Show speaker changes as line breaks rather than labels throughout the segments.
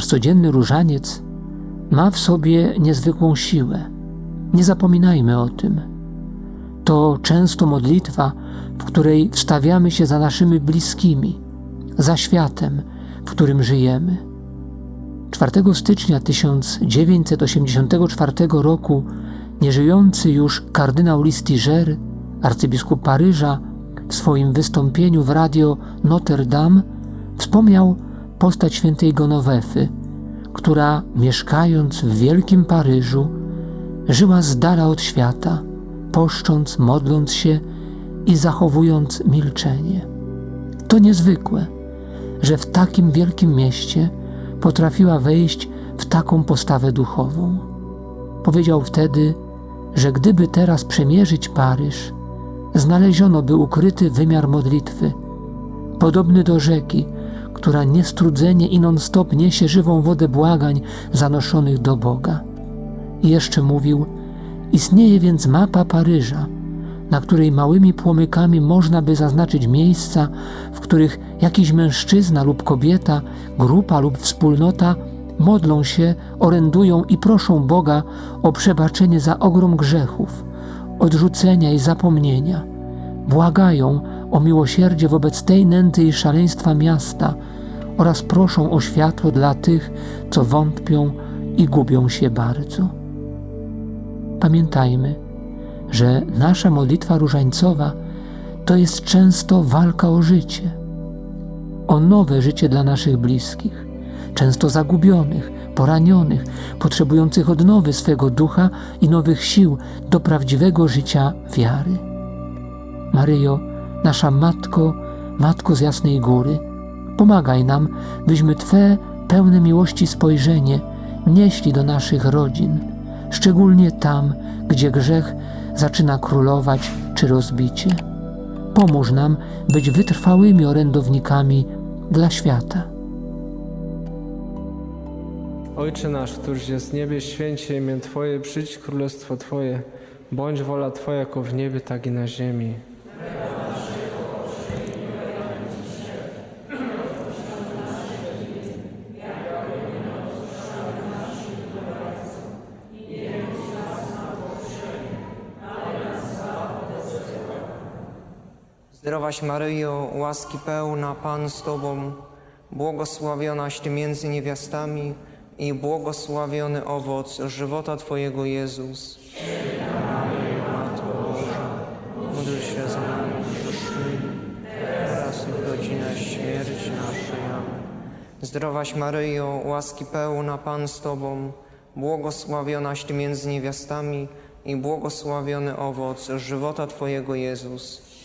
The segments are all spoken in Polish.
Nasz codzienny różaniec ma w sobie niezwykłą siłę. Nie zapominajmy o tym. To często modlitwa, w której wstawiamy się za naszymi bliskimi, za światem, w którym żyjemy. 4 stycznia 1984 roku nieżyjący już kardynał Listiger, arcybiskup Paryża, w swoim wystąpieniu w radio Notre Dame wspomniał postać świętej Gonowefy, która mieszkając w wielkim Paryżu, żyła z dala od świata, poszcząc, modląc się i zachowując milczenie. To niezwykłe, że w takim wielkim mieście potrafiła wejść w taką postawę duchową. Powiedział wtedy, że gdyby teraz przemierzyć Paryż, znaleziono by ukryty wymiar modlitwy, podobny do rzeki, która niestrudzenie i non-stop niesie żywą wodę błagań zanoszonych do Boga. I jeszcze mówił, istnieje więc mapa Paryża, na której małymi płomykami można by zaznaczyć miejsca, w których jakiś mężczyzna lub kobieta, grupa lub wspólnota modlą się, orędują i proszą Boga o przebaczenie za ogrom grzechów, odrzucenia i zapomnienia. Błagają o miłosierdzie wobec tej nęty i szaleństwa miasta oraz proszą o światło dla tych, co wątpią i gubią się bardzo. Pamiętajmy, że nasza modlitwa różańcowa to jest często walka o życie, o nowe życie dla naszych bliskich, często zagubionych, poranionych, potrzebujących odnowy swego ducha i nowych sił do prawdziwego życia wiary. Maryjo, nasza Matko, Matko z Jasnej Góry, pomagaj nam, byśmy Twe pełne miłości spojrzenie nieśli do naszych rodzin, szczególnie tam, gdzie grzech zaczyna królować czy rozbicie. Pomóż nam być wytrwałymi orędownikami dla świata.
Ojcze nasz, któryś jest w niebie, święcie imię Twoje, przyjdź królestwo Twoje, bądź wola Twoja jako w niebie, tak i na ziemi.
Zdrowaś Maryjo, łaski pełna, Pan z Tobą, błogosławionaś Ty między niewiastami i błogosławiony owoc żywota Twojego Jezus. Módl się teraz śmierci naszej. Zdrowaś Maryjo, łaski pełna, Pan z Tobą, błogosławionaś Ty między niewiastami i błogosławiony owoc żywota Twojego Jezus.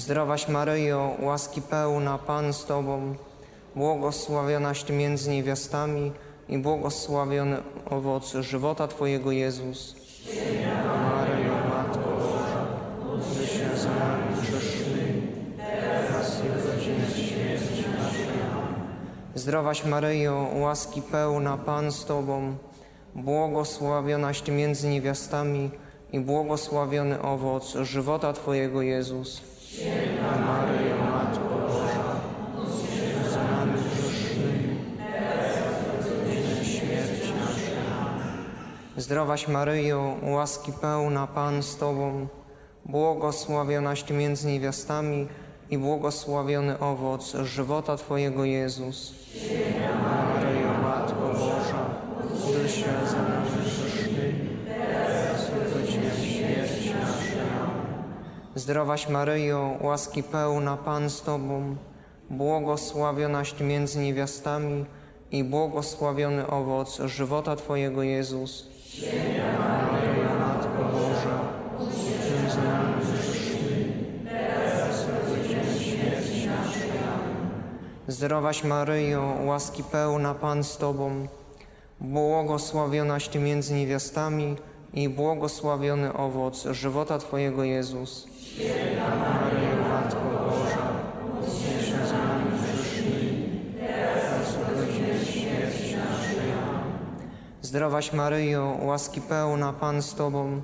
Zdrowaś Maryjo, łaski pełna, Pan z Tobą, błogosławionaś Ty między niewiastami i błogosławiony owoc żywota Twojego Jezus. Maryjo, Matko Boża, się za nami grzesznymi, teraz i w godzinę śmierci naszej. Zdrowaś Maryjo, łaski pełna, Pan z Tobą, błogosławionaś Ty między niewiastami i błogosławiony owoc żywota Twojego Jezus. Maryjo, módl się za nami teraz naszej. Zdrowaś Maryjo, łaski pełna, Pan z Tobą, błogosławionaś Ty między niewiastami i błogosławiony owoc żywota Twojego Jezus. Zdrowaś Maryjo, łaski pełna, Pan z Tobą, błogosławionaś między niewiastami i błogosławiony owoc żywota Twojego Jezus. Maryjo. Zdrowaś Maryjo, łaski pełna, Pan z Tobą, Błogosławionaś między niewiastami i błogosławiony owoc żywota Twojego Jezus. Maryjo, Matko Boża, się za nami teraz godzinę śmierci naszej. Zdrowaś Maryjo, łaski pełna, Pan z Tobą,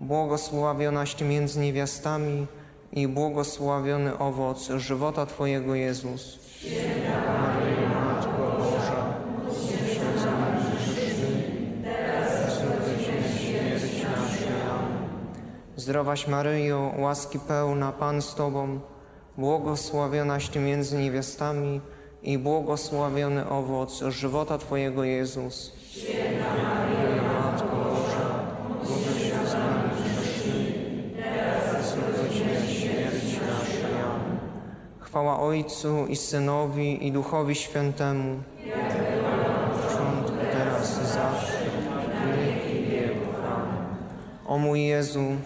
błogosławionaś Ty między niewiastami i błogosławiony owoc żywota Twojego Jezus. Maryjo, Zdrowaś Maryjo, łaski pełna, Pan z Tobą, błogosławionaś Ty między niewiastami i błogosławiony owoc żywota Twojego Jezus. Maryjo, Matko Boża, módl się za nami grzesznymi, teraz w godzinę śmierci naszej. Amen. Chwała Ojcu i Synowi i Duchowi Świętemu. Ó meu Jesus,